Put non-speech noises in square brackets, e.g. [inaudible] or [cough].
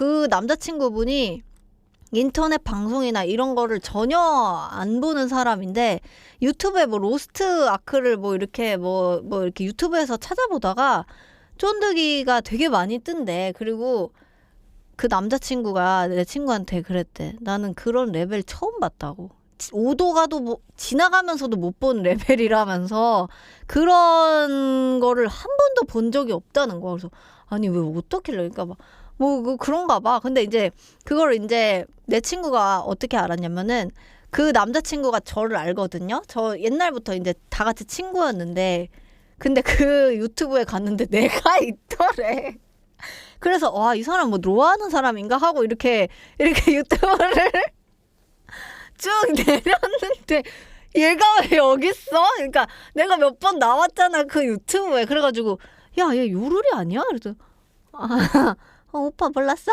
그 남자친구분이 인터넷 방송이나 이런 거를 전혀 안 보는 사람인데 유튜브에 뭐 로스트 아크를 뭐 이렇게 뭐뭐 이렇게 유튜브에서 찾아보다가 쫀득이가 되게 많이 뜬대. 그리고 그 남자친구가 내 친구한테 그랬대. 나는 그런 레벨 처음 봤다고. 지- 오도가도 뭐 지나가면서도 못 본 레벨이라면서 그런 거를 한 번도 본 적이 없다는 거야. 그래서 아니 왜 어떻길래 그러니까 막 뭐그 그런가 봐. 근데 이제 그걸 이제 내 친구가 어떻게 알았냐면은 그 남자친구가 저를 알거든요. 저 옛날부터 이제 다 같이 친구였는데 근데 그 유튜브에 갔는데 [laughs] 내가 있더래. 그래서 와 이 사람 뭐 노하는 사람인가 하고 이렇게 이렇게 [laughs] 유튜브를 쭉 내렸는데 얘가 왜 여기 있어? 그러니까 내가 몇 번 나왔잖아 그 유튜브에 그래가지고 야 얘 요루리 아니야? 그래서 아 어, 오빠 몰랐어?